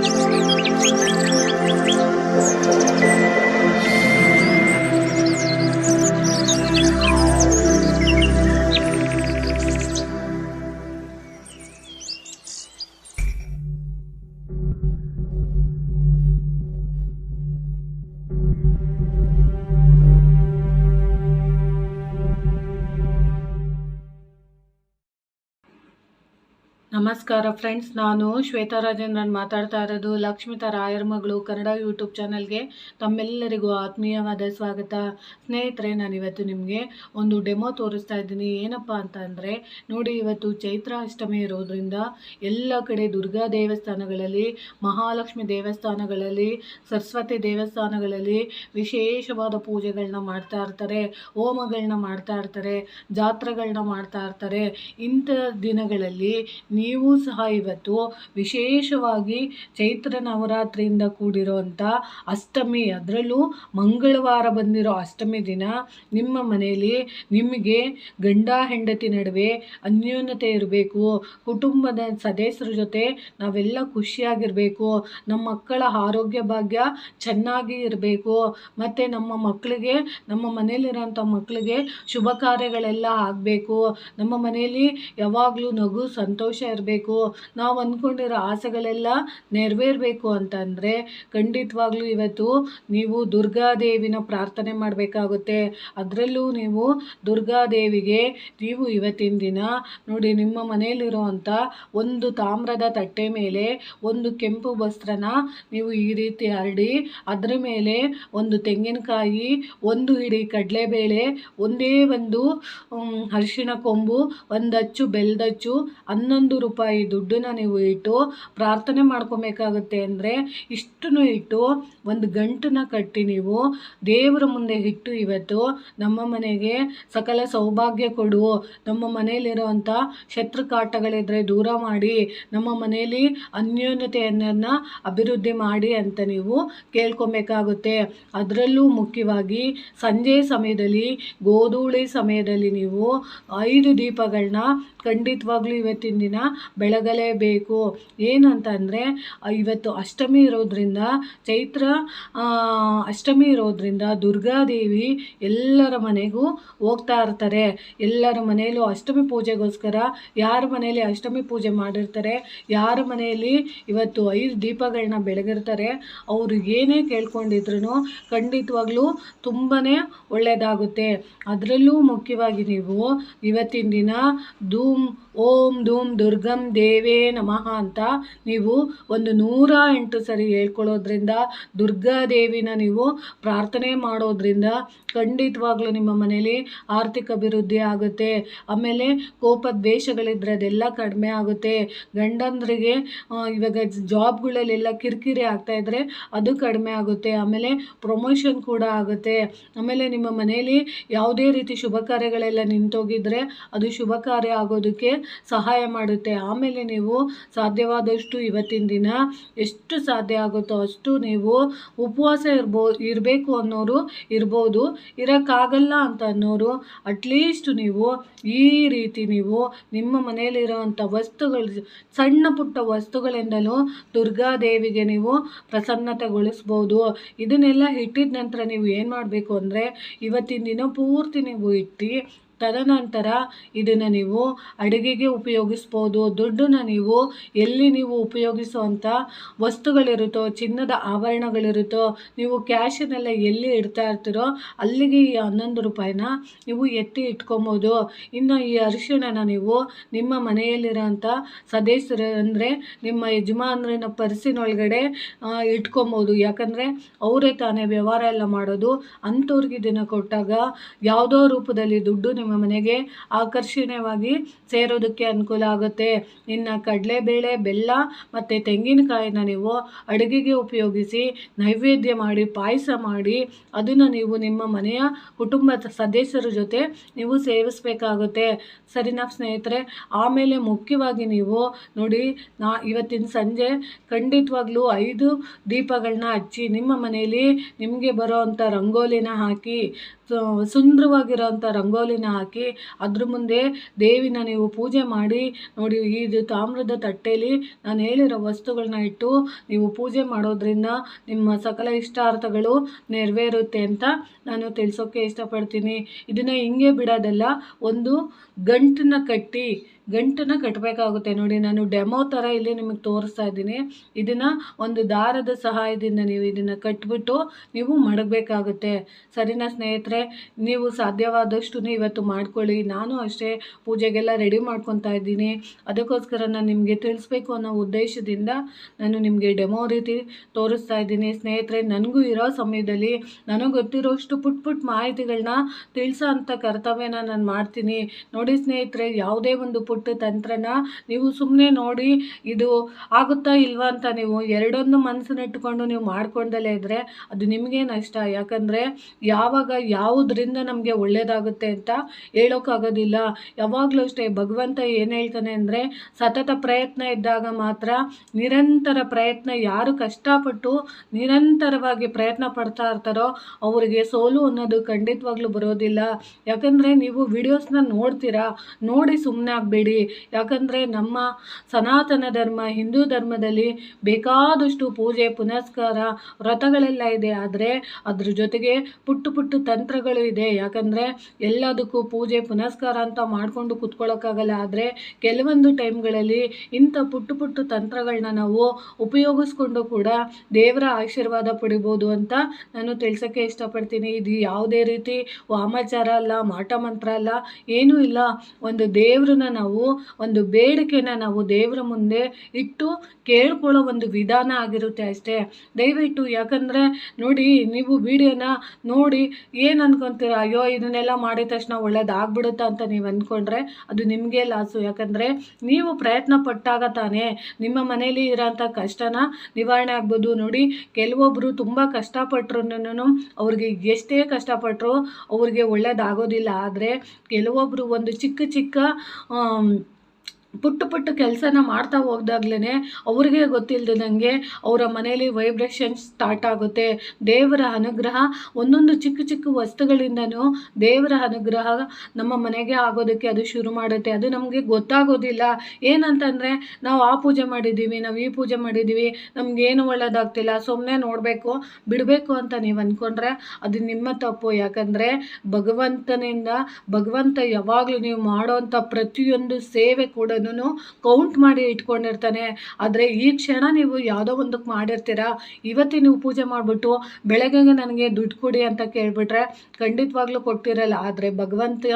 Música ನಮಸ್ಕಾರ ಫ್ರೆಂಡ್ಸ್, ನಾನು ಶ್ವೇತಾ ರಾಜೇಂದ್ರನ್ ಮಾತಾಡ್ತಾ ಇರೋದು ಲಕ್ಷ್ಮಿತಾ ರಾಯರ್ ಮಗಳು ಕನ್ನಡ ಯೂಟ್ಯೂಬ್ ಚಾನಲ್ಗೆ. ತಮ್ಮೆಲ್ಲರಿಗೂ ಆತ್ಮೀಯವಾದ ಸ್ವಾಗತ. ಸ್ನೇಹಿತರೆ ನಾನು ಇವತ್ತು ನಿಮಗೆ ಒಂದು ಡೆಮೋ ತೋರಿಸ್ತಾ ಇದ್ದೀನಿ. ಏನಪ್ಪ ಅಂತ ಅಂದರೆ, ನೋಡಿ ಇವತ್ತು ಚೈತ್ರ ಅಷ್ಟಮಿ ಇರೋದ್ರಿಂದ ಎಲ್ಲ ಕಡೆ ದುರ್ಗಾ ದೇವಸ್ಥಾನಗಳಲ್ಲಿ, ಮಹಾಲಕ್ಷ್ಮಿ ದೇವಸ್ಥಾನಗಳಲ್ಲಿ, ಸರಸ್ವತಿ ದೇವಸ್ಥಾನಗಳಲ್ಲಿ ವಿಶೇಷವಾದ ಪೂಜೆಗಳನ್ನ ಮಾಡ್ತಾ ಇರ್ತಾರೆ ಹೋಮಗಳನ್ನ ಮಾಡ್ತಾ ಇರ್ತಾರೆ ಜಾತ್ರೆಗಳನ್ನ ಮಾಡ್ತಾ ಇರ್ತಾರೆ. ಇಂಥ ದಿನಗಳಲ್ಲಿ ನೀವು ಸಹ ಇವತ್ತು ವಿಶೇಷವಾಗಿ ಚೈತ್ರ ನವರಾತ್ರಿಯಿಂದ ಕೂಡಿರುವಂಥ ಅಷ್ಟಮಿ, ಅದರಲ್ಲೂ ಮಂಗಳವಾರ ಬಂದಿರೋ ಅಷ್ಟಮಿ ದಿನ ನಿಮ್ಮ ಮನೆಯಲ್ಲಿ ನಿಮಗೆ ಗಂಡ ಹೆಂಡತಿ ನಡುವೆ ಅನ್ಯೋನ್ಯತೆ ಇರಬೇಕು, ಕುಟುಂಬದ ಸದಸ್ಯರ ಜೊತೆ ನಾವೆಲ್ಲ ಖುಷಿಯಾಗಿರಬೇಕು, ನಮ್ಮ ಮಕ್ಕಳ ಆರೋಗ್ಯ ಭಾಗ್ಯ ಚೆನ್ನಾಗಿ ಇರಬೇಕು, ಮತ್ತು ನಮ್ಮ ಮಕ್ಕಳಿಗೆ, ನಮ್ಮ ಮನೆಯಲ್ಲಿರೋಂಥ ಮಕ್ಕಳಿಗೆ ಶುಭ ಕಾರ್ಯಗಳೆಲ್ಲ ಆಗಬೇಕು, ನಮ್ಮ ಮನೆಯಲ್ಲಿ ಯಾವಾಗಲೂ ನಗು, ಸಂತೋಷ ಇರಬೇಕು. ನಾವು ಅಂದ್ಕೊಂಡಿರೋ ಆಸೆಗಳೆಲ್ಲ ನೆರವೇರಬೇಕು ಅಂತಂದರೆ ಖಂಡಿತವಾಗ್ಲೂ ಇವತ್ತು ನೀವು ದುರ್ಗಾದೇವಿನ ಪ್ರಾರ್ಥನೆ ಮಾಡಬೇಕಾಗುತ್ತೆ. ಅದರಲ್ಲೂ ನೀವು ದುರ್ಗಾದೇವಿಗೆ ನೀವು ಇವತ್ತಿನ ದಿನ ನೋಡಿ ನಿಮ್ಮ ಮನೆಯಲ್ಲಿರುವಂಥ ಒಂದು ತಾಮ್ರದ ತಟ್ಟೆ ಮೇಲೆ ಒಂದು ಕೆಂಪು ವಸ್ತ್ರನ ನೀವು ಈ ರೀತಿ ಹರಡಿ ಅದರ ಮೇಲೆ ಒಂದು ತೆಂಗಿನಕಾಯಿ, ಒಂದು ಹಿಡಿ ಕಡಲೆಬೇಳೆ, ಒಂದೇ ಒಂದು ಅರಿಶಿಣ ಕೊಂಬು ಒಂದಚ್ಚು ಬೆಲ್ದಚ್ಚು, ಹನ್ನೊಂದು ರೂಪಾಯಿ ದುಡ್ಡನ್ನ ನೀವು ಇಟ್ಟು ಪ್ರಾರ್ಥನೆ ಮಾಡ್ಕೊಬೇಕಾಗುತ್ತೆ ಅಂದರೆ ಇಷ್ಟನ್ನು ಇಟ್ಟು ಒಂದು ಗಂಟನ್ನ ಕಟ್ಟಿ ನೀವು ದೇವರ ಮುಂದೆ ಇಟ್ಟು ಇವತ್ತು ನಮ್ಮ ಮನೆಗೆ ಸಕಲ ಸೌಭಾಗ್ಯ ಕೊಡು. ನಮ್ಮ ಮನೆಯಲ್ಲಿರುವಂಥ ಶತ್ರು ಕಾಟಗಳಿದ್ರೆ ದೂರ ಮಾಡಿ, ನಮ್ಮ ಮನೆಯಲ್ಲಿ ಅನ್ಯೋನ್ಯತೆಯನ್ನು ಅಭಿವೃದ್ಧಿ ಮಾಡಿ ಅಂತ ನೀವು ಕೇಳ್ಕೊಬೇಕಾಗುತ್ತೆ. ಅದರಲ್ಲೂ ಮುಖ್ಯವಾಗಿ ಸಂಜೆ ಸಮಯದಲ್ಲಿ, ಗೋಧೂಳಿ ಸಮಯದಲ್ಲಿ ನೀವು ಐದು ದೀಪಗಳನ್ನ ಖಂಡಿತವಾಗ್ಲೂ ಇವತ್ತಿನ ದಿನ ಬೆಳಗಲೇಬೇಕು ಏನಂತಂದರೆ ಇವತ್ತು ಅಷ್ಟಮಿ ಇರೋದ್ರಿಂದ ಚೈತ್ರ ಅಷ್ಟಮಿ ಇರೋದ್ರಿಂದ ದುರ್ಗಾದೇವಿ ಎಲ್ಲರ ಮನೆಗೂ ಹೋಗ್ತಾ ಇರ್ತಾರೆ. ಎಲ್ಲರ ಮನೆಯಲ್ಲೂ ಅಷ್ಟಮಿ ಪೂಜೆಗೋಸ್ಕರ ಯಾರ ಮನೆಯಲ್ಲಿ ಅಷ್ಟಮಿ ಪೂಜೆ ಮಾಡಿರ್ತಾರೆ? ಯಾರ ಮನೆಯಲ್ಲಿ ಇವತ್ತು ಐದು ದೀಪಗಳನ್ನ ಬೆಳಗಿರ್ತಾರೆ? ಅವರು ಏನೇ ಕೇಳ್ಕೊಂಡಿದ್ರು ಖಂಡಿತವಾಗ್ಲೂ ತುಂಬಾ ಒಳ್ಳೆಯದಾಗುತ್ತೆ ಅದರಲ್ಲೂ ಮುಖ್ಯವಾಗಿ ನೀವು ಇವತ್ತಿನ ದಿನ ಧೂಮ್, ಓಂ ಧೂಮ್ ದುರ್ಗಂ ದೇವೇ ನಮಃ ಅಂತ ನೀವು ಒಂದು ನೂರ ಎಂಟು ಸರಿ ಹೇಳ್ಕೊಳ್ಳೋದ್ರಿಂದ ದುರ್ಗಾದೇವಿನ ನೀವು ಪ್ರಾರ್ಥನೆ ಮಾಡೋದ್ರಿಂದ ಖಂಡಿತವಾಗ್ಲೂ ನಿಮ್ಮ ಮನೇಲಿ ಆರ್ಥಿಕ ಅಭಿವೃದ್ಧಿ ಆಗುತ್ತೆ. ಆಮೇಲೆ ಕೋಪ ದ್ವೇಷಗಳಿದ್ರೆ ಅದೆಲ್ಲ ಕಡಿಮೆ ಆಗುತ್ತೆ. ಗಂಡಂದ್ರಿಗೆ ಇವಾಗ ಜಾಬ್ಗಳಲ್ಲೆಲ್ಲ ಕಿರಿಕಿರಿ ಆಗ್ತಾ ಇದ್ರೆ ಅದು ಕಡಿಮೆ ಆಗುತ್ತೆ. ಆಮೇಲೆ ಪ್ರಮೋಷನ್ ಕೂಡ ಆಗುತ್ತೆ. ಆಮೇಲೆ ನಿಮ್ಮ ಮನೆಯಲ್ಲಿ ಯಾವುದೇ ರೀತಿ ಶುಭ ಕಾರ್ಯಗಳೆಲ್ಲ ನಿಂತೋಗಿದ್ರೆ ಅದು ಶುಭ ಕಾರ್ಯ ಆಗೋದಕ್ಕೆ ಸಹಾಯ ಮಾಡುತ್ತೆ. ಆಮೇಲೆ ನೀವು ಸಾಧ್ಯವಾದಷ್ಟು ಇವತ್ತಿನ ದಿನ ಎಷ್ಟು ಸಾಧ್ಯ ಆಗುತ್ತೋ ಅಷ್ಟು ನೀವು ಉಪವಾಸ ಇರ್ಬೋ, ಇರಬೇಕು ಅನ್ನೋರು ಇರ್ಬೋದು. ಇರೋಕ್ಕಾಗಲ್ಲ ಅಂತ ಅನ್ನೋರು ಅಟ್ಲೀಸ್ಟ್ ನೀವು ಈ ರೀತಿ ನೀವು ನಿಮ್ಮ ಮನೆಯಲ್ಲಿರುವಂಥ ವಸ್ತುಗಳು, ಸಣ್ಣ ಪುಟ್ಟ ವಸ್ತುಗಳಿಂದಲೂ ದುರ್ಗಾದೇವಿಗೆ ನೀವು ಪ್ರಸನ್ನತೆಗೊಳಿಸ್ಬೋದು. ಇದನ್ನೆಲ್ಲ ಇಟ್ಟಿದ ನಂತರ ನೀವು ಏನು ಮಾಡಬೇಕು ಅಂದರೆ ಇವತ್ತಿನ ದಿನ ಪೂರ್ತಿ ನೀವು ಇಟ್ಟು ತದನಂತರ ಇದನ್ನು ನೀವು ಅಡುಗೆಗೆ ಉಪಯೋಗಿಸ್ಬೋದು. ದುಡ್ಡನ್ನ ನೀವು ಎಲ್ಲಿ ನೀವು ಉಪಯೋಗಿಸುವಂಥ ವಸ್ತುಗಳಿರುತ್ತೋ, ಚಿನ್ನದ ಆಭರಣಗಳಿರುತ್ತೋ, ನೀವು ಕ್ಯಾಶನ್ನೆಲ್ಲ ಎಲ್ಲಿ ಇಡ್ತಾ ಇರ್ತೀರೋ ಅಲ್ಲಿಗೆ ಈ ಹನ್ನೊಂದು ರೂಪಾಯಿನ ನೀವು ಎತ್ತಿ ಇಟ್ಕೊಬೋದು. ಇನ್ನು ಈ ಅರಿಶಿಣನ ನೀವು ನಿಮ್ಮ ಮನೆಯಲ್ಲಿರೋಂಥ ಸದಸ್ಯರು ಅಂದರೆ ನಿಮ್ಮ ಯಜಮಾನ್ರನ್ನ ಪರ್ಸಿನೊಳಗಡೆ ಇಟ್ಕೊಬೋದು. ಯಾಕಂದರೆ ಅವರೇ ತಾನೇ ವ್ಯವಹಾರ ಎಲ್ಲ ಮಾಡೋದು. ಅಂಥವ್ರಿಗೆ ಇದನ್ನು ಕೊಟ್ಟಾಗ ಯಾವುದೋ ರೂಪದಲ್ಲಿ ದುಡ್ಡು ನಿಮ್ಮ ನಿಮ್ಮ ಮನೆಗೆ ಆಕರ್ಷಣೀಯವಾಗಿ ಸೇರೋದಕ್ಕೆ ಅನುಕೂಲ ಆಗುತ್ತೆ. ಇನ್ನು ಕಡಲೆಬೇಳೆ ಬೆಲ್ಲ ಮತ್ತು ತೆಂಗಿನಕಾಯಿನ ನೀವು ಅಡುಗೆಗೆ ಉಪಯೋಗಿಸಿ ನೈವೇದ್ಯ ಮಾಡಿ, ಪಾಯಸ ಮಾಡಿ, ಅದನ್ನು ನೀವು ನಿಮ್ಮ ಮನೆಯ ಕುಟುಂಬದ ಸದಸ್ಯರ ಜೊತೆ ನೀವು ಸೇವಿಸಬೇಕಾಗುತ್ತೆ. ಸರಿನಾ ಸ್ನೇಹಿತರೆ, ಆಮೇಲೆ ಮುಖ್ಯವಾಗಿ ನೀವು ನೋಡಿ, ನಾ ಇವತ್ತಿನ ಸಂಜೆ ಖಂಡಿತವಾಗ್ಲೂ ಐದು ದೀಪಗಳನ್ನ ಹಚ್ಚಿ ನಿಮ್ಮ ಮನೆಯಲ್ಲಿ ನಿಮಗೆ ಬರೋ ಅಂಥ ರಂಗೋಲಿನ ಹಾಕಿ ಸುಂದರವಾಗಿರೋವಂಥ ರಂಗೋಲಿನ ಹಾಕಿ ಅದ್ರ ಮುಂದೆ ದೇವಿನ ನೀವು ಪೂಜೆ ಮಾಡಿ, ನೋಡಿ ಇದು ತಾಮ್ರದ ತಟ್ಟೆಯಲ್ಲಿ ನಾನು ಹೇಳಿರೋ ವಸ್ತುಗಳನ್ನ ಇಟ್ಟು ನೀವು ಪೂಜೆ ಮಾಡೋದ್ರಿಂದ ನಿಮ್ಮ ಸಕಲ ಇಷ್ಟಾರ್ಥಗಳು ನೆರವೇರುತ್ತೆ ಅಂತ ನಾನು ತಿಳಿಸೋಕ್ಕೆ ಇಷ್ಟಪಡ್ತೀನಿ. ಇದನ್ನು ಹಿಂಗೆ ಬಿಡೋದಲ್ಲ, ಒಂದು ಗಂಟನ್ನ ಕಟ್ಟಿ ಗಂಟನ್ನ ಕಟ್ಟಬೇಕಾಗುತ್ತೆ ನೋಡಿ, ನಾನು ಡೆಮೋ ಥರ ಇಲ್ಲಿ ನಿಮಗೆ ತೋರಿಸ್ತಾ ಇದ್ದೀನಿ. ಇದನ್ನು ಒಂದು ದಾರದ ಸಹಾಯದಿಂದ ನೀವು ಇದನ್ನು ಕಟ್ಬಿಟ್ಟು ನೀವು ಮಡಗಬೇಕಾಗುತ್ತೆ. ಸರಿನಾ ಸ್ನೇಹಿತರೆ, ನೀವು ಸಾಧ್ಯವಾದಷ್ಟು ಇವತ್ತು ಮಾಡ್ಕೊಳ್ಳಿ. ನಾನು ಅಷ್ಟೇ ಪೂಜೆಗೆಲ್ಲ ರೆಡಿ ಮಾಡ್ಕೊತಾ ಇದ್ದೀನಿ. ಅದಕ್ಕೋಸ್ಕರ ನಾನು ನಿಮಗೆ ತಿಳಿಸ್ಬೇಕು ಅನ್ನೋ ಉದ್ದೇಶದಿಂದ ನಾನು ನಿಮಗೆ ಡೆಮೋ ರೀತಿ ತೋರಿಸ್ತಾ ಇದ್ದೀನಿ. ಸ್ನೇಹಿತರೆ, ನನಗೂ ಇರೋ ಸಮಯದಲ್ಲಿ ನನಗೆ ಗೊತ್ತಿರೋಷ್ಟು ಪುಟ್ ಪುಟ್ ಮಾಹಿತಿಗಳನ್ನ ತಿಳಿಸೋ ಅಂಥ ಕರ್ತವ್ಯನ ನಾನು ಮಾಡ್ತೀನಿ. ನೋಡಿ ಸ್ನೇಹಿತರೆ, ಯಾವುದೇ ಒಂದು ಪುಟ್ಟ ತಂತ್ರನ ನೀವು ಸುಮ್ಮನೆ ನೋಡಿ ಇದು ಆಗುತ್ತಾ ಇಲ್ವಾ ಅಂತ ನೀವು ಎರಡೊಂದು ಮನಸ್ಸನ್ನ ಇಟ್ಕೊಂಡು ನೀವು ಮಾಡ್ಕೊಂಡಲೇ ಇದ್ದರೆ ಅದು ನಿಮಗೆ ನಷ್ಟ. ಯಾಕಂದರೆ ಯಾವಾಗ ಯಾವುದರಿಂದ ನಮಗೆ ಒಳ್ಳೆಯದಾಗುತ್ತೆ ಅಂತ ಹೇಳೋಕ್ಕಾಗೋದಿಲ್ಲ ಯಾವಾಗಲೂ ಅಷ್ಟೇ ಭಗವಂತ ಏನು ಹೇಳ್ತಾನೆ ಅಂದರೆ ಸತತ ಪ್ರಯತ್ನ ಇದ್ದಾಗ ಮಾತ್ರ ನಿರಂತರ ಪ್ರಯತ್ನ ಯಾರು ಕಷ್ಟಪಟ್ಟು ನಿರಂತರವಾಗಿ ಪ್ರಯತ್ನ ಪಡ್ತಾ ಇರ್ತಾರೋ ಅವರಿಗೆ ಸೋಲು ಅನ್ನೋದು ಖಂಡಿತವಾಗ್ಲೂ ಬರೋದಿಲ್ಲ. ಯಾಕಂದರೆ ನೀವು ವಿಡಿಯೋಸ್ನ ನೋಡ್ತೀರಾ? ನೋಡಿ ಸುಮ್ಮನೆ ಆಗಬೇಡಿ. ಯಾಕಂದರೆ ನಮ್ಮ ಸನಾತನ ಧರ್ಮ, ಹಿಂದೂ ಧರ್ಮದಲ್ಲಿ ಬೇಕಾದಷ್ಟು ಪೂಜೆ, ಪುನಸ್ಕಾರ, ವ್ರತಗಳೆಲ್ಲ ಇದೆ. ಆದರೆ ಅದ್ರ ಜೊತೆಗೆ ಪುಟ್ಟ ಪುಟ್ಟ ತಂತ್ರಗಳು ಇದೆ. ಯಾಕಂದರೆ ಎಲ್ಲದಕ್ಕೂ ಪೂಜೆ, ಪುನಸ್ಕಾರ ಅಂತ ಮಾಡಿಕೊಂಡು ಕುತ್ಕೊಳ್ಳೋಕ್ಕಾಗಲ್ಲ ಆದರೆ ಕೆಲವೊಂದು ಟೈಮ್ಗಳಲ್ಲಿ ಇಂಥ ಪುಟ್ಟ ಪುಟ್ಟು ತಂತ್ರಗಳನ್ನ ನಾವು ಉಪಯೋಗಿಸ್ಕೊಂಡು ಕೂಡ ದೇವರ ಆಶೀರ್ವಾದ ಪಡಿಬೋದು ಅಂತ ನಾನು ತಿಳಿಸೋಕ್ಕೆ ಇಷ್ಟಪಡ್ತೀನಿ. ಇದು ಯಾವುದೇ ರೀತಿ ವಾಮಾಚಾರ ಅಲ್ಲ, ಮಾಟ ಮಂತ್ರ ಅಲ್ಲ, ಏನೂ ಇಲ್ಲ. ಒಂದು ದೇವ್ರನ್ನ ನಾವು ಒಂದು ಬೇಡಿಕೆನ ನಾವು ದೇವರ ಮುಂದೆ ಇಟ್ಟು ಕೇಳ್ಕೊಳ್ಳೋ ಒಂದು ವಿಧಾನ ಆಗಿರುತ್ತೆ ಅಷ್ಟೇ. ದಯವಿಟ್ಟು ಯಾಕಂದರೆ ನೋಡಿ, ನೀವು ವಿಡಿಯೋನ ನೋಡಿ ಏನು ಅನ್ಕೊಂತೀರ? ಅಯ್ಯೋ, ಇದನ್ನೆಲ್ಲ ಮಾಡಿದ ತಕ್ಷಣ ಒಳ್ಳೇದಾಗ್ಬಿಡುತ್ತಾ ಅಂತ ನೀವು ಅಂದ್ಕೊಂಡ್ರೆ ಅದು ನಿಮಗೆ ಲಾಸು. ಯಾಕಂದರೆ ನೀವು ಪ್ರಯತ್ನ ಪಟ್ಟಾಗ ತಾನೇ ನಿಮ್ಮ ಮನೇಲಿ ಇರೋಂಥ ಕಷ್ಟನ ನಿವಾರಣೆ ಆಗ್ಬೋದು. ನೋಡಿ ಕೆಲವೊಬ್ಬರು ತುಂಬ ಕಷ್ಟಪಟ್ಟರು ಅವ್ರಿಗೆ ಎಷ್ಟೇ ಕಷ್ಟಪಟ್ಟರು ಅವ್ರಿಗೆ ಒಳ್ಳೇದಾಗೋದಿಲ್ಲ. ಆದರೆ ಕೆಲವೊಬ್ಬರು ಒಂದು ಚಿಕ್ಕ ಚಿಕ್ಕ um, ಪುಟ್ಟ ಪುಟ್ಟ ಕೆಲಸನ ಮಾಡ್ತಾ ಹೋಗ್ದಾಗ್ಲೇ ಅವ್ರಿಗೆ ಗೊತ್ತಿಲ್ಲದಂಗೆ ಅವರ ಮನೇಲಿ ವೈಬ್ರೇಷನ್ ಸ್ಟಾರ್ಟ್ ಆಗುತ್ತೆ. ದೇವರ ಅನುಗ್ರಹ, ಒಂದೊಂದು ಚಿಕ್ಕ ಚಿಕ್ಕ ವಸ್ತುಗಳಿಂದನೂ ದೇವರ ಅನುಗ್ರಹ ನಮ್ಮ ಮನೆಗೆ ಆಗೋದಕ್ಕೆ ಅದು ಶುರು ಮಾಡುತ್ತೆ. ಅದು ನಮಗೆ ಗೊತ್ತಾಗೋದಿಲ್ಲ. ಏನಂತಂದರೆ ನಾವು ಆ ಪೂಜೆ ಮಾಡಿದ್ದೀವಿ, ನಾವು ಈ ಪೂಜೆ ಮಾಡಿದ್ದೀವಿ, ನಮಗೇನು ಒಳ್ಳೇದಾಗ್ತಿಲ್ಲ ಸುಮ್ಮನೆ ನೋಡಬೇಕು, ಬಿಡಬೇಕು ಅಂತ ನೀವು ಅಂದ್ಕೊಂಡ್ರೆ ಅದು ನಿಮ್ಮ ತಪ್ಪು. ಯಾಕಂದರೆ ಭಗವಂತನಿಂದ ಭಗವಂತ ಯಾವಾಗಲೂ ನೀವು ಮಾಡೋವಂಥ ಪ್ರತಿಯೊಂದು ಸೇವೆ ಕೂಡ ಕೌಂಟ್ ಮಾಡಿ ಇಟ್ಕೊಂಡಿರ್ತಾನೆ. ಆದರೆ ಈ ಕ್ಷಣ ನೀವು ಯಾವುದೋ ಒಂದಕ್ಕೆ ಮಾಡಿರ್ತೀರ? ಇವತ್ತೇ ನೀವು ಪೂಜೆ ಮಾಡಿಬಿಟ್ಟು ಬೆಳಗ್ಗೆಗೆ ನನಗೆ ದುಡ್ಡು ಕೊಡಿ ಅಂತ ಕೇಳಿಬಿಟ್ರೆ ಖಂಡಿತವಾಗ್ಲೂ ಕೊಟ್ಟಿರಲ್ಲ ಆದರೆ ಭಗವಂತ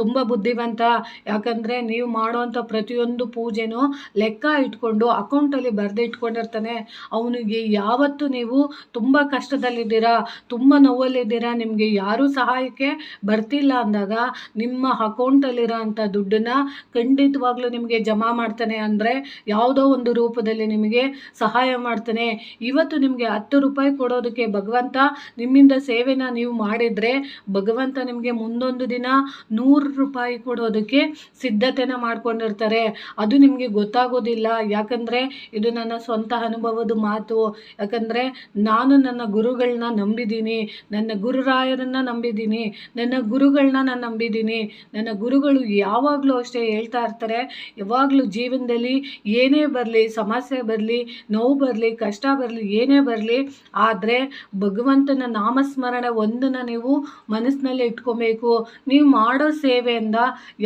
ತುಂಬ ಬುದ್ಧಿವಂತ. ಯಾಕಂದರೆ ನೀವು ಮಾಡೋವಂಥ ಪ್ರತಿಯೊಂದು ಪೂಜೆನೂ ಲೆಕ್ಕ ಇಟ್ಕೊಂಡು ಅಕೌಂಟಲ್ಲಿ ಬರೆದು ಇಟ್ಕೊಂಡಿರ್ತಾನೆ. ಅವನಿಗೆ ಯಾವತ್ತು ನೀವು ತುಂಬ ಕಷ್ಟದಲ್ಲಿದ್ದೀರಾ? ತುಂಬ ನೋವಲ್ಲಿದ್ದೀರಾ? ನಿಮಗೆ ಯಾರೂ ಸಹಾಯಕ್ಕೆ ಬರ್ತಿಲ್ಲ ಅಂದಾಗ ನಿಮ್ಮ ಅಕೌಂಟಲ್ಲಿರೋ ಅಂಥ ದುಡ್ಡನ್ನ ಖಂಡಿತವಾಗ್ಲೂ ನಿಮಗೆ ಜಮಾ ಮಾಡ್ತಾನೆ ಅಂದರೆ ಯಾವುದೋ ಒಂದು ರೂಪದಲ್ಲಿ ನಿಮಗೆ ಸಹಾಯ ಮಾಡ್ತಾನೆ. ಇವತ್ತು ನಿಮಗೆ ಹತ್ತು ರೂಪಾಯಿ ಕೊಡೋದಕ್ಕೆ ಭಗವಂತ ನಿಮ್ಮಿಂದ ಸೇವೆನ ನೀವು ಮಾಡಿದರೆ ಭಗವಂತ ನಿಮಗೆ ಮುಂದೊಂದು ದಿನ ನೂರು ರೂಪಾಯಿ ಕೊಡೋದಕ್ಕೆ ಸಿದ್ಧತೆನ ಮಾಡ್ಕೊಂಡಿರ್ತಾರೆ. ಅದು ನಿಮಗೆ ಗೊತ್ತಾಗೋದಿಲ್ಲ. ಯಾಕಂದರೆ ಇದು ನನ್ನ ಸ್ವಂತ ಅನುಭವದ ಮಾತು. ಯಾಕಂದರೆ ನಾನು ನನ್ನ ಗುರುಗಳನ್ನ ನಂಬಿದ್ದೀನಿ. ನನ್ನ ಗುರುರಾಯರನ್ನ ನಂಬಿದ್ದೀನಿ. ನನ್ನ ಗುರುಗಳನ್ನ ನಾನು ನಂಬಿದ್ದೀನಿ. ನನ್ನ ಗುರುಗಳು ಯಾವಾಗಲೂ ಅಷ್ಟೇ ಹೇಳ್ತಾ ಇರ್ತಾರೆ. ಯಾವಾಗಲೂ ಜೀವನದಲ್ಲಿ ಏನೇ ಬರಲಿ, ಸಮಸ್ಯೆ ಬರಲಿ, ನೋವು ಬರಲಿ, ಕಷ್ಟ ಬರಲಿ, ಏನೇ ಬರಲಿ, ಆದರೆ ಭಗವಂತನ ನಾಮಸ್ಮರಣೆ ಒಂದನ್ನು ನೀವು ಮನಸ್ಸಿನಲ್ಲಿ ಇಟ್ಕೊಬೇಕು. ನೀವು ಮಾಡೋ ಸೇವೆಯಿಂದ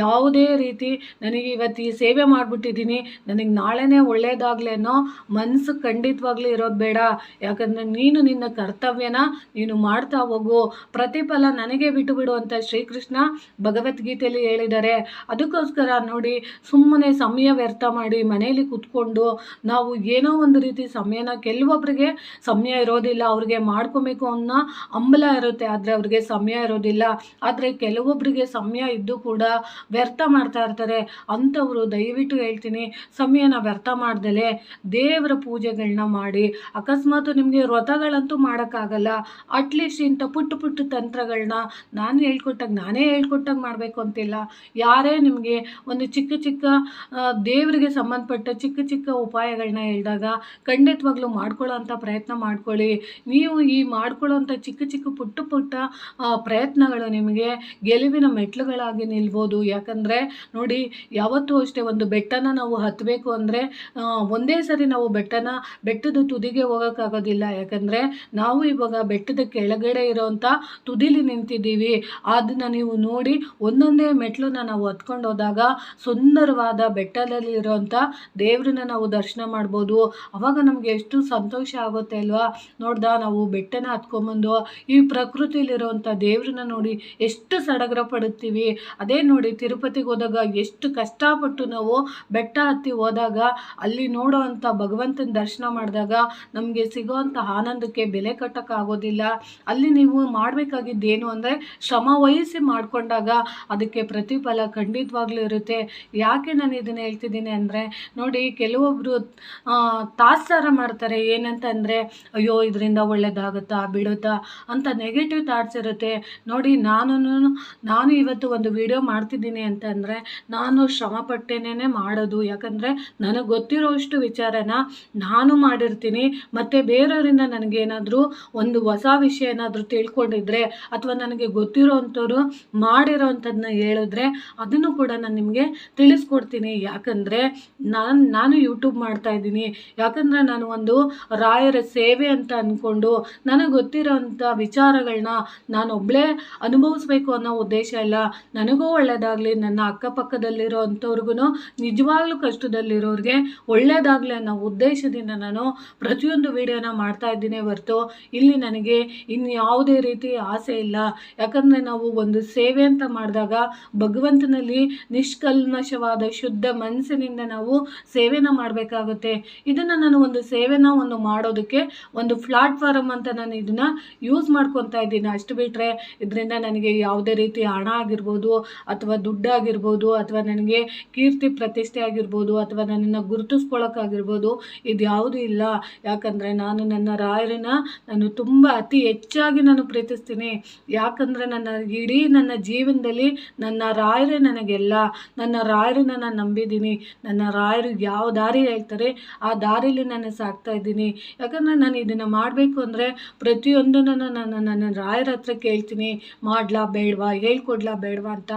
ಯಾವುದೇ ರೀತಿ ನನಗೆ ಇವತ್ತು ಈ ಸೇವೆ ಮಾಡಿಬಿಟ್ಟಿದ್ದೀನಿ, ನನಗೆ ನಾಳೆನೇ ಒಳ್ಳೇದಾಗ್ಲೇನೋ ಮನಸ್ಸು ಖಂಡಿತವಾಗ್ಲೂ ಇರೋದು ಬೇಡ. ಯಾಕಂದರೆ ನೀನು ನಿನ್ನ ಕರ್ತವ್ಯನ ನೀನು ಮಾಡ್ತಾ ಹೋಗು. ಪ್ರತಿಫಲ ನನಗೆ ಬಿಟ್ಟು ಬಿಡುವಂಥ ಶ್ರೀಕೃಷ್ಣ ಭಗವದ್ಗೀತೆಯಲ್ಲಿ ಹೇಳಿದ್ದಾರೆ. ಅದಕ್ಕೋಸ್ಕರ ನೋಡಿ ಸುಮ್ಮನೆ ಸಮಯ ವ್ಯರ್ಥ ಮಾಡಿ ಮನೆಯಲ್ಲಿ ಕೂತ್ಕೊಂಡು ನಾವು ಏನೋ ಒಂದು ರೀತಿ ಸಮಯನ ಕೆಲವೊಬ್ಬರಿಗೆ ಸಮಯ ಇರೋದಿಲ್ಲ, ಅವ್ರಿಗೆ ಮಾಡ್ಕೊಬೇಕು ಅನ್ನೋ ಹಂಬಲ ಇರುತ್ತೆ, ಆದರೆ ಅವ್ರಿಗೆ ಸಮಯ ಇರೋದಿಲ್ಲ. ಆದರೆ ಕೆಲವೊಬ್ಬರಿಗೆ ಸಮಯ ಇದ್ದು ಕೂಡ ವ್ಯರ್ಥ ಮಾಡ್ತಾ ಇರ್ತಾರೆ. ಅಂಥವರು ದಯವಿಟ್ಟು ಹೇಳ್ತೀನಿ, ಸಮಯನ ವ್ಯರ್ಥ ಮಾಡ್ದಲೆ ದೇವರ ಪೂಜೆಗಳನ್ನ ಮಾಡಿ, ಅಕಸ್ಮಾತ್ ನಿಮಗೆ ವ್ರತಗಳಂತೂ ಮಾಡೋಕ್ಕಾಗಲ್ಲ ಅಟ್ಲೀಸ್ಟ್ ಇಂಥ ಪುಟ್ಟ ಪುಟ್ಟ ತಂತ್ರಗಳನ್ನ ನಾನು ಹೇಳ್ಕೊಟ್ಟಾಗ ನಾನೇ ಹೇಳ್ಕೊಟ್ಟಾಗ ಮಾಡಬೇಕು ಅಂತಿಲ್ಲ. ಯಾರೇ ನಿಮಗೆ ಒಂದು ಚಿಕ್ಕ ಚಿಕ್ಕ ದೇವರಿಗೆ ಸಂಬಂಧಪಟ್ಟ ಚಿಕ್ಕ ಚಿಕ್ಕ ಉಪಾಯಗಳನ್ನ ಹೇಳಿದಾಗ ಖಂಡಿತವಾಗ್ಲೂ ಮಾಡ್ಕೊಳ್ಳೋ ಅಂಥ ಪ್ರಯತ್ನ ಮಾಡ್ಕೊಳ್ಳಿ. ನೀವು ಈ ಮಾಡ್ಕೊಳ್ಳೋಂಥ ಚಿಕ್ಕ ಚಿಕ್ಕ ಪುಟ್ಟ ಪುಟ್ಟ ಪ್ರಯತ್ನಗಳು ನಿಮಗೆ ಗೆಲುವಿನ ಮೆಟ್ಲುಗಳಾಗಿ ನಿಲ್ಬೋದು. ಯಾಕಂದರೆ ನೋಡಿ, ಯಾವತ್ತೂ ಅಷ್ಟೇ ಒಂದು ಬೆಟ್ಟನ ನಾವು ಹತ್ತಬೇಕು ಅಂದರೆ ಒಂದೇ ಸರಿ ನಾವು ಬೆಟ್ಟನ, ಬೆಟ್ಟದ ತುದಿಗೆ ಹೋಗೋಕ್ಕಾಗೋದಿಲ್ಲ. ಯಾಕಂದರೆ ನಾವು ಇವಾಗ ಬೆಟ್ಟದ ಕೆಳಗಡೆ ಇರೋವಂಥ ತುದಿಲಿ ನಿಂತಿದ್ದೀವಿ. ಅದನ್ನು ನೀವು ನೋಡಿ ಒಂದೊಂದೇ ಮೆಟ್ಲನ್ನ ನಾವು ಹತ್ಕೊಂಡು ಹೋದಾಗ ಸುಂದರವಾದ ಬೆಟ್ಟದಲ್ಲಿ ಇರುವಂತ ದೇವ್ರನ್ನ ನಾವು ದರ್ಶನ ಮಾಡ್ಬೋದು. ಅವಾಗ ನಮಗೆ ಎಷ್ಟು ಸಂತೋಷ ಆಗುತ್ತೆ ಅಲ್ವಾ? ನೋಡ್ದ, ನಾವು ಬೆಟ್ಟನ ಹತ್ಕೊಂಬಂದು ಈ ಪ್ರಕೃತಿಲಿರುವಂಥ ದೇವ್ರನ್ನ ನೋಡಿ ಎಷ್ಟು ಸಡಗರ ಪಡುತ್ತೀವಿ. ಅದೇ ನೋಡಿ ತಿರುಪತಿಗೆ ಹೋದಾಗ ಎಷ್ಟು ಕಷ್ಟಪಟ್ಟು ನಾವು ಬೆಟ್ಟ ಹತ್ತಿ ಹೋದಾಗ, ಅಲ್ಲಿ ನೋಡೋವಂಥ ಭಗವಂತನ ದರ್ಶನ ಮಾಡಿದಾಗ ನಮಗೆ ಸಿಗೋವಂಥ ಆನಂದಕ್ಕೆ ಬೆಲೆ ಕಟ್ಟೋಕ್ಕಾಗೋದಿಲ್ಲ ಅಲ್ಲಿ ನೀವು ಮಾಡಬೇಕಾಗಿದ್ದೇನು ಅಂದರೆ ಶ್ರಮ ವಹಿಸಿ ಮಾಡಿಕೊಂಡಾಗ ಅದಕ್ಕೆ ಪ್ರತಿಫಲ ಖಂಡಿತವಾಗ್ಲೂ ಇರುತ್ತೆ. ಯಾಕೆ ನಾನು ಇದನ್ನು ಹೇಳ್ತಿದ್ದೀನಿ ಅಂದರೆ, ನೋಡಿ ಕೆಲವೊಬ್ಬರು ತಾತ್ಸಾರ ಮಾಡ್ತಾರೆ. ಏನಂತಂದರೆ, ಅಯ್ಯೋ, ಇದರಿಂದ ಒಳ್ಳೇದಾಗುತ್ತಾ, ಬಿಡುತ್ತಾ ಅಂತ ನೆಗೆಟಿವ್ ಥಾಟ್ಸ್ ಇರುತ್ತೆ. ನೋಡಿ ನಾನು ನಾನು ಇವತ್ತು ಒಂದು ವಿಡಿಯೋ ಮಾಡ್ತಿದ್ದೀನಿ ಅಂತಂದರೆ, ನಾನು ಶ್ರಮ ಪಟ್ಟೇನೇ ಮಾಡೋದು. ಯಾಕಂದರೆ, ನನಗೆ ಗೊತ್ತಿರೋಷ್ಟು ವಿಚಾರನ ನಾನು ಮಾಡಿರ್ತೀನಿ. ಮತ್ತು ಬೇರೆಯವರಿಂದ ನನಗೇನಾದರೂ ಒಂದು ಹೊಸ ವಿಷಯ ಏನಾದರೂ ತಿಳ್ಕೊಂಡಿದ್ರೆ, ಅಥವಾ ನನಗೆ ಗೊತ್ತಿರೋ ಅಂಥವ್ರು ಮಾಡಿರೋ ಅಂಥದ್ದನ್ನ ಹೇಳಿದ್ರೆ, ಅದನ್ನು ಕೂಡ ನಾನು ನಿಮಗೆ ತಿಳಿಸ್ಕೊಡ್ತೀನಿ. ಯಾಕಂದರೆ ನಾನು ನಾನು ಯೂಟ್ಯೂಬ್ ಮಾಡ್ತಾ ಇದ್ದೀನಿ. ಯಾಕಂದರೆ ನಾನು ಒಂದು ರಾಯರ ಸೇವೆ ಅಂತ ಅಂದ್ಕೊಂಡು ನನಗೆ ಗೊತ್ತಿರೋ ಅಂಥ ವಿಚಾರಗಳನ್ನ ನಾನು ಒಬ್ಬಳೇ ಅನುಭವಿಸ್ಬೇಕು ಅನ್ನೋ ಉದ್ದೇಶ ಇಲ್ಲ. ನನಗೂ ಒಳ್ಳೆಯದಾಗಲಿ ನನ್ನ ಅಕ್ಕಪಕ್ಕದಲ್ಲಿರೋ ಅಂಥವ್ರಿಗೂ ನಿಜವಾಗ್ಲೂ ಕಷ್ಟದಲ್ಲಿರೋರಿಗೆ ಒಳ್ಳೆಯದಾಗಲಿ ಅನ್ನೋ ಉದ್ದೇಶದಿಂದ ನಾನು ಪ್ರತಿಯೊಂದು ವಿಡಿಯೋನ ಮಾಡ್ತಾ ಇದ್ದೀನಿ ಹೊರತು ಇಲ್ಲಿ ನನಗೆ ಇನ್ನು ಯಾವುದೇ ರೀತಿ ಆಸೆ ಇಲ್ಲ. ಯಾಕಂದರೆ ನಾವು ಒಂದು ಸೇವೆ ಅಂತ ಮಾಡಿದಾಗ ಭಗವಂತನಲ್ಲಿ ನಿಷ್ಕಲ್ಮಶವಾದ ಶುದ್ಧ ಮನಸ್ಸಿನಿಂದ ನಾವು ಸೇವೆನ ಮಾಡಬೇಕಾಗುತ್ತೆ. ಇದನ್ನು ನಾನು ಒಂದು ಸೇವೆನ ಒಂದು ಮಾಡೋದಕ್ಕೆ ಒಂದು ಪ್ಲಾಟ್ಫಾರಮ್ ಅಂತ ನಾನು ಇದನ್ನು ಯೂಸ್ ಮಾಡ್ಕೊತಾ ಇದ್ದೀನಿ. ಅಷ್ಟು ಬಿಟ್ಟರೆ ಇದರಿಂದ ನನಗೆ ಯಾವುದೇ ರೀತಿ ಹಣ ಆಗಿರ್ಬೋದು ಅಥವಾ ದುಡ್ಡಾಗಿರ್ಬೋದು ಅಥವಾ ನನಗೆ ಕೀರ್ತಿ ಪ್ರತಿಷ್ಠೆ ಆಗಿರ್ಬೋದು ಅಥವಾ ನನ್ನನ್ನು ಗುರುತಿಸ್ಕೊಳ್ಳೋಕ್ಕಾಗಿರ್ಬೋದು ಇದು ಯಾವುದೂ ಇಲ್ಲ. ಯಾಕಂದರೆ ನಾನು ನನ್ನ ರಾಯರನ್ನ ನಾನು ತುಂಬ ಅತಿ ಹೆಚ್ಚಾಗಿ ನಾನು ಪ್ರೀತಿಸ್ತೀನಿ. ಯಾಕಂದರೆ ನನ್ನ ಇಡೀ ನನ್ನ ಜೀವನದಲ್ಲಿ ನನ್ನ ರಾಯರೇ ನನಗೆಲ್ಲ. ನನ್ನ ರಾಯರನ್ನ ನಾನು ನಂಬಿದ್ದೀನಿ. ನನ್ನ ರಾಯರು ಯಾವ ದಾರಿ ಹೇಳ್ತಾರೆ, ಆ ದಾರಿಲಿ ನಾನು ಸಾಕ್ತಾ ಇದ್ದೀನಿ. ಯಾಕಂದರೆ ನಾನು ಇದನ್ನು ಮಾಡಬೇಕು ಅಂದರೆ ಪ್ರತಿಯೊಂದನ್ನು ನಾನು ನನ್ನ ರಾಯರ ಹತ್ರ ಕೇಳ್ತೀನಿ. ಮಾಡ್ಲಾ ಬೇಡವಾ, ಹೇಳ್ಕೊಡ್ಲಾ ಬೇಡವಾ ಅಂತ.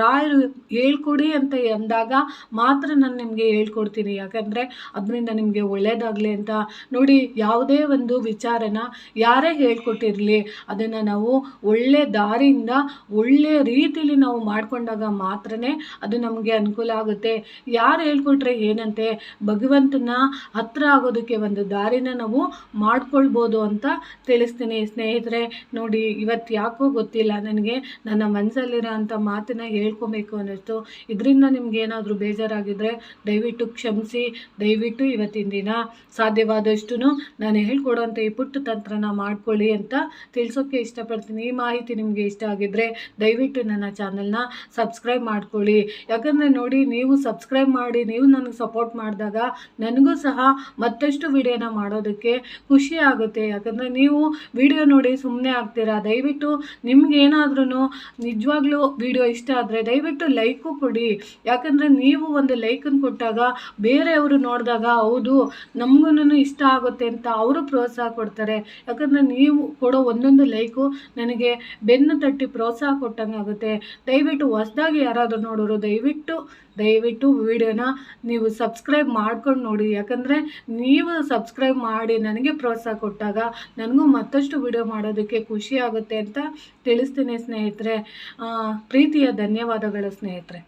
ರಾಯರು ಹೇಳ್ಕೊಡಿ ಅಂತ ಅಂದಾಗ ಮಾತ್ರ ನಾನು ನಿಮಗೆ ಹೇಳ್ಕೊಡ್ತೀನಿ. ಯಾಕಂದರೆ ಅದರಿಂದ ನಿಮಗೆ ಒಳ್ಳೆಯದಾಗಲಿ ಅಂತ. ನೋಡಿ, ಯಾವುದೇ ಒಂದು ವಿಚಾರನ ಯಾರೇ ಹೇಳ್ಕೊಟ್ಟಿರಲಿ, ಅದನ್ನು ನಾವು ಒಳ್ಳೆ ದಾರಿಯಿಂದ ಒಳ್ಳೆಯ ರೀತಿಯಲ್ಲಿ ನಾವು ಮಾಡಿಕೊಂಡಾಗ ಮಾತ್ರ ಅದು ನಮಗೆ ಅನುಕೂಲ ಆಗುತ್ತೆ. ಯಾರು ಹೇಳ್ಕೊಟ್ರೆ ಏನಂತೆ? ಭಗವಂತನ ಹತ್ರ ಆಗೋದಕ್ಕೆ ಒಂದು ದಾರಿನ ನಾವು ಮಾಡ್ಕೊಳ್ಬೋದು ಅಂತ ತಿಳಿಸ್ತೀನಿ. ಸ್ನೇಹಿತರೆ, ನೋಡಿ, ಇವತ್ತು ಯಾಕೋ ಗೊತ್ತಿಲ್ಲ. ನನಗೆ ನನ್ನ ಮನಸ್ಸಲ್ಲಿರೋ ಅಂಥ ಮಾತನ್ನ ಹೇಳ್ಕೊಬೇಕು ಅನ್ನಿಸ್ತು. ಇದರಿಂದ ನಿಮ್ಗೆ ಏನಾದರೂ ಬೇಜಾರಾಗಿದ್ದರೆ ದಯವಿಟ್ಟು ಕ್ಷಮಿಸಿ. ದಯವಿಟ್ಟು ಇವತ್ತಿನ ದಿನ ಸಾಧ್ಯವಾದಷ್ಟು ನಾನು ಹೇಳ್ಕೊಡೋಂಥ ಈ ಪುಟ್ಟ ತಂತ್ರನ ಮಾಡ್ಕೊಳ್ಳಿ ಅಂತ ತಿಳಿಸೋಕ್ಕೆ ಇಷ್ಟಪಡ್ತೀನಿ. ಈ ಮಾಹಿತಿ ನಿಮಗೆ ಇಷ್ಟ ಆಗಿದ್ದರೆ ದಯವಿಟ್ಟು ನನ್ನ ಚಾನಲ್ನ ಸಬ್ಸ್ಕ್ರೈಬ್ ಮಾಡ್ಕೊಳ್ಳಿ. ಯಾಕಂದರೆ ನೋಡಿ, ನೀವು ಸಬ್ಸ್ಕ್ರೈಬ್ ಮಾಡಿ, ನೀವು ನನಗೆ ಸಪೋರ್ಟ್ ಮಾಡಿದಾಗ ನನಗೂ ಸಹ ಮತ್ತಷ್ಟು ವಿಡಿಯೋನ ಮಾಡೋದಕ್ಕೆ ಖುಷಿ ಆಗುತ್ತೆ. ಯಾಕಂದರೆ ನೀವು ವಿಡಿಯೋ ನೋಡಿ ಸುಮ್ಮನೆ ಆಗ್ತೀರಾ? ದಯವಿಟ್ಟು ನಿಮ್ಗೇನಾದ್ರೂ ನಿಜವಾಗ್ಲೂ ವಿಡಿಯೋ ಇಷ್ಟ ಆದರೆ ದಯವಿಟ್ಟು ಲೈಕು ಕೊಡಿ. ಯಾಕಂದರೆ ನೀವು ಒಂದು ಲೈಕನ್ನು ಕೊಟ್ಟಾಗ ಬೇರೆಯವರು ನೋಡಿದಾಗ ಹೌದು ನಮಗೂ ಇಷ್ಟ ಆಗುತ್ತೆ ಅಂತ ಅವರು ಪ್ರೋತ್ಸಾಹ ಕೊಡ್ತಾರೆ. ಯಾಕಂದರೆ ನೀವು ಕೊಡೋ ಒಂದೊಂದು ಲೈಕು ನನಗೆ ಬೆನ್ನು ತಟ್ಟಿ ಪ್ರೋತ್ಸಾಹ ಕೊಟ್ಟಂಗೆ ಆಗುತ್ತೆ ದಯವಿಟ್ಟು ಹೊಸ್ದಾಗಿ ಯಾರಾದರೂ ನೋಡೋರು ದಯವಿಟ್ಟು ದಯವಿಟ್ಟು ವಿಡಿಯೋನ ನೀವು ಸಬ್ಸ್ಕ್ರೈಬ್ ಮಾಡ್ಕೊಂಡು ನೋಡಿ. ಯಾಕಂದರೆ ನೀವು ಸಬ್ಸ್ಕ್ರೈಬ್ ಮಾಡಿ ನನಗೆ ಪ್ರೋತ್ಸಾಹ ಕೊಟ್ಟಾಗ ನನಗೂ ಮತ್ತಷ್ಟು ವಿಡಿಯೋ ಮಾಡೋದಕ್ಕೆ ಖುಷಿ ಆಗುತ್ತೆ ಅಂತ ತಿಳಿಸ್ತೀನಿ ಸ್ನೇಹಿತರೆ. ಪ್ರೀತಿಯ ಧನ್ಯವಾದಗಳು ಸ್ನೇಹಿತರೆ.